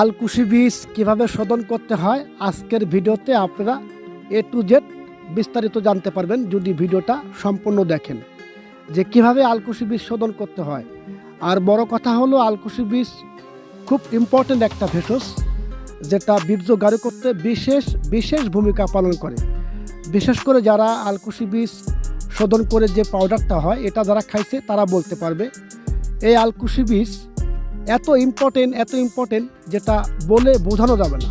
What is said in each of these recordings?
আলকুশি বীজ কীভাবে শোধন করতে হয়, আজকের ভিডিওতে আপনারা এ টু জেড বিস্তারিত জানতে পারবেন যদি ভিডিওটা সম্পূর্ণ দেখেন। যে কীভাবে আলকুশি বীজ শোধন করতে হয়। আর বড় কথা হলো, আলকুশি বীজ খুব ইম্পর্ট্যান্ট একটা ভেষজ, যেটা বীর্য গাঢ় করতে বিশেষ বিশেষ ভূমিকা পালন করে। বিশেষ করে যারা আলকুশি বীজ শোধন করে যে পাউডারটা হয়, এটা যারা খাইছে তারা বলতে পারবে, এই আলকুশি বীজ এত ইম্পর্টেন্ট এত ইম্পর্টেন্ট যেটা বলে বোঝানো যাবে না।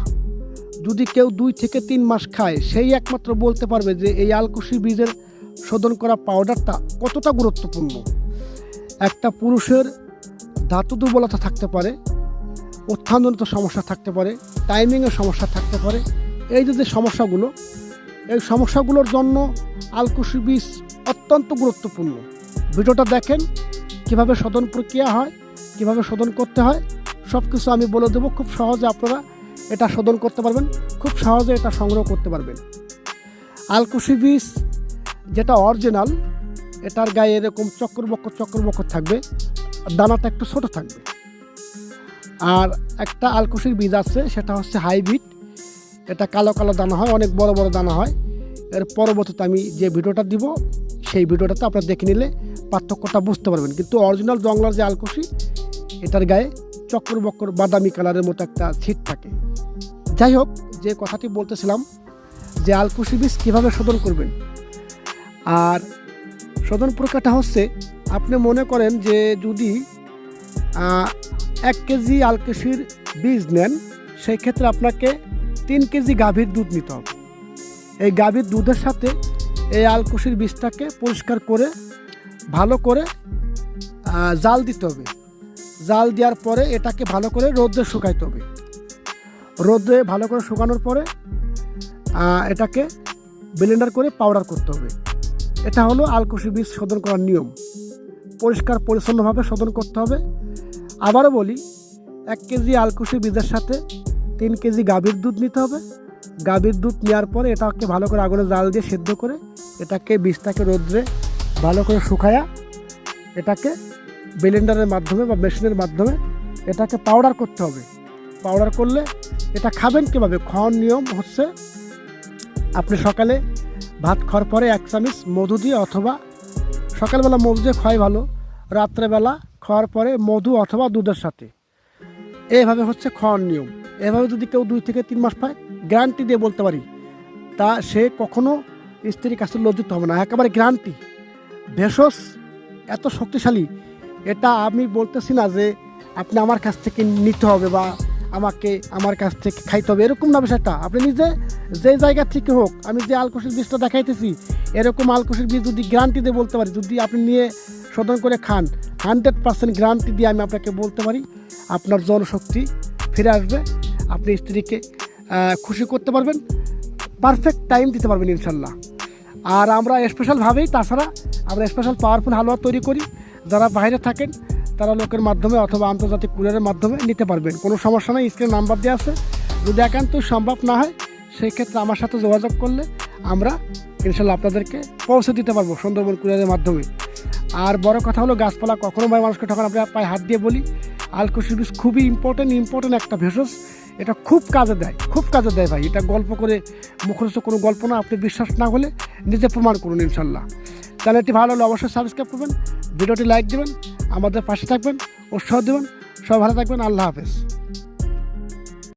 যদি কেউ দুই থেকে তিন মাস খায়, সেই একমাত্র বলতে পারবে যে এই আলকুশি বীজের শোধন করা পাউডারটা কতটা গুরুত্বপূর্ণ। একটা পুরুষের ধাতু দুর্বলতা থাকতে পারে, উত্থানজনিত সমস্যা থাকতে পারে টাইমিংয়ের সমস্যা থাকতে পারে। এই যে যে সমস্যাগুলো, এই সমস্যাগুলোর জন্য আলকুশি বীজ অত্যন্ত গুরুত্বপূর্ণ। ভিডিওটা দেখেন, কীভাবে শোধন প্রক্রিয়া হয় কীভাবে শোধন করতে হয় সব কিছু আমি বলে দেবো। খুব সহজে আপনারা এটা শোধন করতে পারবেন। খুব সহজে এটা সংগ্রহ করতে পারবেন। আলকুশি বীজ যেটা অরিজিনাল এটার গায়ে এরকম চক্রবক্ষ চক্রবক্ষ থাকবে। দানাটা একটু ছোট থাকবে। আর একটা আলকুশির বীজ আছে, সেটা হচ্ছে হাইব্রিড। এটা কালো কালো দানা হয়, অনেক বড় বড় দানা হয়। এর পরবর্তীতে আমি যে ভিডিওটা দিব, সেই ভিডিওটাতে আপনারা দেখে নিলে পার্থক্যটা বুঝতে পারবেন। কিন্তু অরিজিনাল জংলার যে আলকুশি এটার গায়ে চক্র বক্কর বাদামি কালারের মতো একটা ছিট থাকে। যাই হোক যে কথাটি বলতেছিলাম যে আলকুশি বীজ কীভাবে শোধন করবেন? আর শোধন প্রক্রিয়াটা হচ্ছে, আপনি মনে করেন যে যদি এক কেজি আলকুশির বীজ নেন সেই ক্ষেত্রে আপনাকে তিন কেজি গাভীর দুধ নিতে হবে। এই গাভীর দুধের সাথে এই আলকুশির বীজটাকে পরিষ্কার করে, ভালো করে জাল দিতে হবে। জাল দেওয়ার পরে এটাকে ভালো করে রোদ্রে শুকাইতে হবে। রোদ্রে ভালো করে শুকানোর পরে এটাকে ব্লেন্ডার করে পাউডার করতে হবে। এটা হলো আলকুশি বীজ শোধন করার নিয়ম। পরিষ্কার, পরিচ্ছন্নভাবে শোধন করতে হবে। আবারও বলি, এক কেজি আলকুশি বীজের সাথে তিন কেজি গাভীর দুধ নিতে হবে। গাভীর দুধ নেওয়ার পরে এটাকে ভালো করে আগুনে জাল দিয়ে সেদ্ধ করে এটাকে বীজটাকে রোদ্রে ভালো করে শুকায়া এটাকে ব্লেন্ডারের মাধ্যমে বা মেশিনের মাধ্যমে এটাকে পাউডার করতে হবে। পাউডার করলে এটা খাবেন কীভাবে? খাওয়ার নিয়ম হচ্ছে আপনি সকালে ভাত খাওয়ার পরে এক চামচ মধু দিয়ে অথবা সকালবেলা মধু দিয়ে খাওয়াই ভালো, রাত্রেবেলা খাওয়ার পরে মধু অথবা দুধের সাথে। এইভাবে হচ্ছে খাওয়ার নিয়ম। এভাবে যদি কেউ দুই থেকে তিন মাস পায় গ্যারান্টি দিয়ে বলতে পারি, তা সে কখনো স্ত্রীর কাছে লজ্জিত হবে না। একেবারে গ্যারান্টি ভেষজ এত শক্তিশালী এটা আমি বলতেছি না যে আপনি আমার কাছ থেকে নিতে হবে বা আমাকে আমার কাছ থেকে খাইতে হবে, এরকম না বিষয়টা। আপনি নিজে যে জায়গা থেকে হোক, আমি যে আলকুশির বীজটা দেখাইতেছি, এরকম আলকুশির বীজ যদি গ্যারান্টি দিয়ে বলতে পারি, যদি আপনি নিয়ে শোধন করে খান হান্ড্রেড পার্সেন্ট গ্যারান্টি দিয়ে আমি আপনাকে বলতে পারি, আপনার জনশক্তি ফিরে আসবে, আপনি স্ত্রীকে খুশি করতে পারবেন পারফেক্ট টাইম দিতে পারবেন ইনশাল্লাহ। আর আমরা স্পেশালভাবেই তাছাড়া আমরা স্পেশাল পাওয়ারফুল হালুয়া তৈরি করি যারা বাইরে থাকেন, তারা লোকের মাধ্যমে অথবা আন্তর্জাতিক কুরিয়ারের মাধ্যমে নিতে পারবেন। কোনো সমস্যা নেই, স্ক্রিনে নাম্বার দেওয়া আছে। যদি একান্ত সম্ভব না হয় সেই ক্ষেত্রে আমার সাথে যোগাযোগ করলে আমরা ইনশাল্লাহ আপনাদেরকে পৌঁছে দিতে পারব সুন্দরবন কুরিয়ারের মাধ্যমে। আর বড় কথা হলো, গাছপালা কখনো ভাই মানুষকে তখন আমরা পায়ে হাত দিয়ে বলি আলকুশি বীজ খুবই ইম্পর্টেন্ট ইম্পর্টেন্ট একটা ভেষজ। এটা খুব কাজে দেয়, খুব কাজে দেয় ভাই। এটা গল্প করে মুখস্থ কোনো গল্প না, আপনি বিশ্বাস না হলে নিজে প্রমাণ করুন ইনশাল্লাহ। চ্যানেলটি ভালো হলে অবশ্যই সাবস্ক্রাইব করবেন, ভিডিওটি লাইক দেবেন, আমাদের পাশে থাকবেন উৎসাহ দেবেন। সবাই ভালো থাকবেন, আল্লাহ হাফেজ।